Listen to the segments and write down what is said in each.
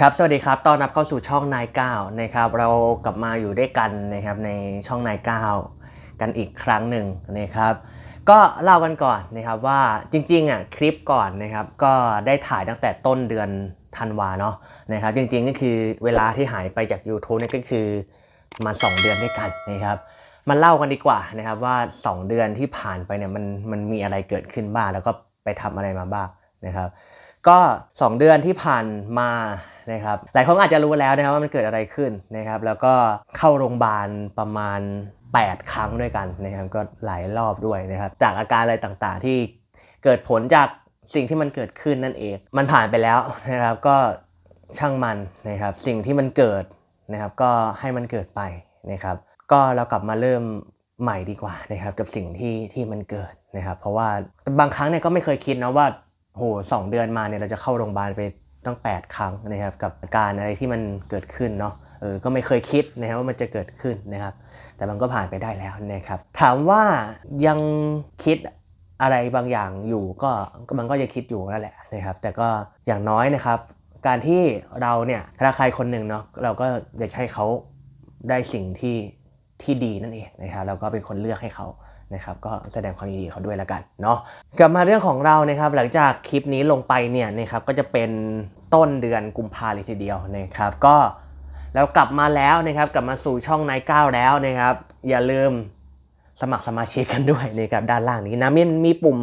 ครับ สวัสดีครับต้อนรับเข้าสู่ช่องนายก้าวนะครับ เรากลับมาอยู่ด้วยกันนะครับในช่องนายก้าวกันอีกครั้งหนึ่งนะครับ ก็เล่ากันก่อนนะครับว่าจริงๆอะคลิปก่อนนะครับก็ได้ถ่ายตั้งแต่ต้นเดือนธันวาเนาะนะครับ จริงๆก็คือเวลาที่หายไปจาก YouTube เนี่ยก็คือมา 2 เดือนด้วยกันนะครับมาเล่ากันดีกว่านะครับว่า 2 เดือนที่ผ่านไปเนี่ยมันมันมีอะไรเกิดขึ้นบ้างแล้วก็ไปทำอะไรมาบ้างนะครับ ก็ 2 เดือนที่ผ่านมา นะครับหลายคนอาจจะรู้แล้วนะครับว่ามันเกิดอะไรขึ้นนะครับ แล้วก็เข้าโรงพยาบาลประมาณ 8 ครั้งด้วยกันนะครับก็หลายรอบด้วยนะครับ จากอาการอะไรต่างๆที่เกิดผลจากสิ่งที่มันเกิดขึ้นนั่นเอง มันผ่านไปแล้วนะครับก็ช่างมันนะครับ สิ่งที่มันเกิดนะครับ ก็ให้มันเกิดไปนะครับ ก็เรากลับมาเริ่มใหม่ดีกว่านะครับ กับสิ่งที่ที่มันเกิดนะครับ เพราะว่าบางครั้งเนี่ยก็ไม่เคยคิดนะว่าโหสองเดือนมาเนี่ยเราจะเข้าโรงพยาบาลไป ตั้ง 8 ครั้งนะครับกับอาการอะไรที่มันเกิดขึ้นเนาะเออก็ไม่เคยคิดนะครับว่ามันจะเกิดขึ้นนะครับ แต่มันก็ผ่านไปได้แล้วนะครับ ถามว่ายังคิดอะไรบางอย่างอยู่ก็มันก็ยังคิดอยู่นั่นแหละนะครับ แต่ก็อย่างน้อยนะครับ การที่เราเนี่ยถ้าใครคนหนึ่งเนาะเราก็อยากให้เขาได้สิ่งที่ที่ดีนั่นเองนะครับแล้วก็เป็นคนเลือกให้เขานะครับก็แสดงความยินดีเขาด้วยแล้วกันเนาะกลับมาเรื่องของเรานะครับ หลังจากคลิปนี้ลงไปเนี่ยนะครับก็จะเป็น ต้นเดือนกุมภาเลยทีเดียวนะครับ ก็แล้วกลับมาแล้วนะครับกลับมาสู่ช่องนายก้าวแล้วนะครับ อย่าลืมสมัครสมาชิกกันด้วยนะครับด้านล่างนี้นะมีมีปุ่ม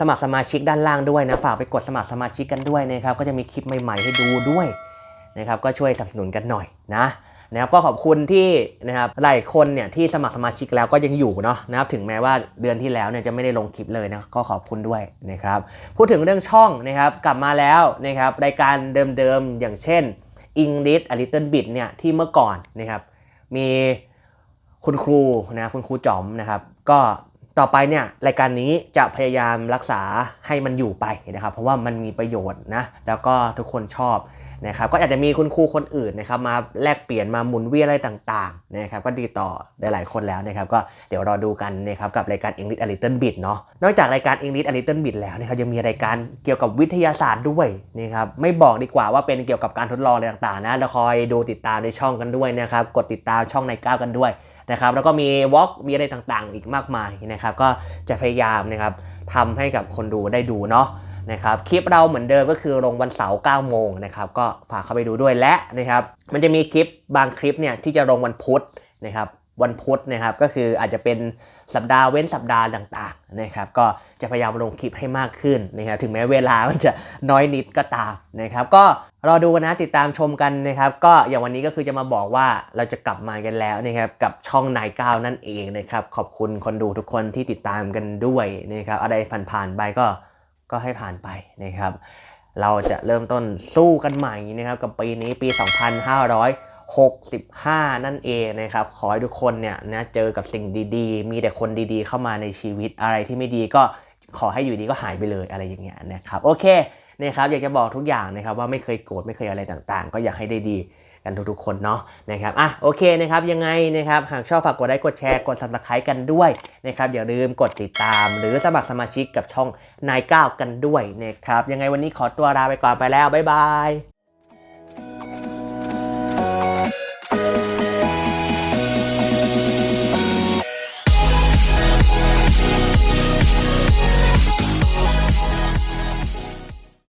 สมัครสมาชิกด้านล่างด้วยนะฝากไปกดสมัครสมาชิกกันด้วยนะครับ ก็จะมีคลิปใหม่ๆให้ดูด้วยนะครับ ก็ช่วยสนับสนุนกันหน่อยนะ นะครับก็ขอบคุณที่นะครับหลายคนเนี่ยที่สมัครสมาชิกแล้วก็ยังอยู่เนาะนะครับถึงแม้ว่าเดือนที่แล้วเนี่ยจะไม่ได้ลงคลิปเลยนะก็ขอบคุณด้วยนะครับพูดถึงเรื่องช่องนะครับกลับมาแล้วนะครับรายการเดิมๆอย่างเช่น English a little bit เนี่ยที่เมื่อก่อนนะครับมีคุณครูนะคุณครูจอมนะครับก็ต่อไปเนี่ยรายการนี้จะพยายามรักษาให้มันอยู่ไปนะครับเพราะว่ามันมีประโยชน์นะแล้วก็ทุกคนชอบ นะครับก็อาจจะมีคุณครูคนอื่นนะครับมาแลกเปลี่ยนมาหมุนเวียนอะไรต่างๆนะครับก็ดีต่อหลายๆคนแล้วนะครับก็เดี๋ยวรอดูกันนะครับกับรายการ English a little bit เนาะนอกจากรายการ English a little bit แล้วนะครับยังมีรายการเกี่ยวกับวิทยาศาสตร์ด้วยนะครับไม่บอกดีกว่าว่าเป็นเกี่ยวกับการทดลองอะไรต่างๆนะแล้วคอยดูติดตามในช่องกันด้วยนะครับกดติดตามช่องในก้าวกันด้วยนะครับแล้วก็มีวอล์กมีอะไรต่างๆ อีกมากมายนะครับก็จะพยายามนะครับทำให้กับคนดูได้ดูเนาะ นะครับคลิปเราเหมือนเดิมก็คือลงวันเสาร์9โมงนะครับก็ฝากเข้าไปดูด้วยและนะครับมันจะมีคลิปบางคลิปเนี่ยที่จะลงวันพุธนะครับวันพุธนะครับก็คืออาจจะเป็นสัปดาห์เว้นสัปดาห์ต่างๆนะครับก็จะพยายามลงคลิปให้มากขึ้นนะครับถึงแม้เวลามันจะน้อยนิดก็ตามนะครับก็รอดูกันนะติดตามชมกันนะครับก็อย่างวันนี้ก็คือจะมาบอกว่าเราจะกลับมากันแล้วนะครับกับช่องนายก้าวนั่นเองนะครับขอบคุณคนดูทุกคนที่ติดตามกันด้วยนะครับอะไรผ่านๆไปก็ ก็ให้ผ่านไปนะครับ เราจะเริ่มต้นสู้กันใหม่นะครับกับปีนี้ปี 2565 นั่นเองนะครับ ขอให้ทุกคนเนี่ยนะเจอกับสิ่งดีๆ มีแต่คนดีๆ เข้ามาในชีวิตอะไรที่ไม่ดีก็ขอให้อยู่ดีก็หายไปเลยอะไรอย่างเงี้ยนะครับ โอเคนะครับอยากจะบอกทุกอย่างนะครับว่าไม่เคยโกรธไม่เคยอะไรต่างๆ ก็อยากให้ได้ดี กันทุกๆคนเนาะนะครับอะโอเคนะครับยังไงนะครับหากชอบฝากกดไลค์กดแชร์กด subscribe กันด้วยนะครับอย่าลืมกดติดตาม หรือสมัครสมาชิกกับช่องนายก้าวกันด้วยนะครับยังไงวันนี้ขอตัวลาไปก่อนไปแล้วบ๊ายบาย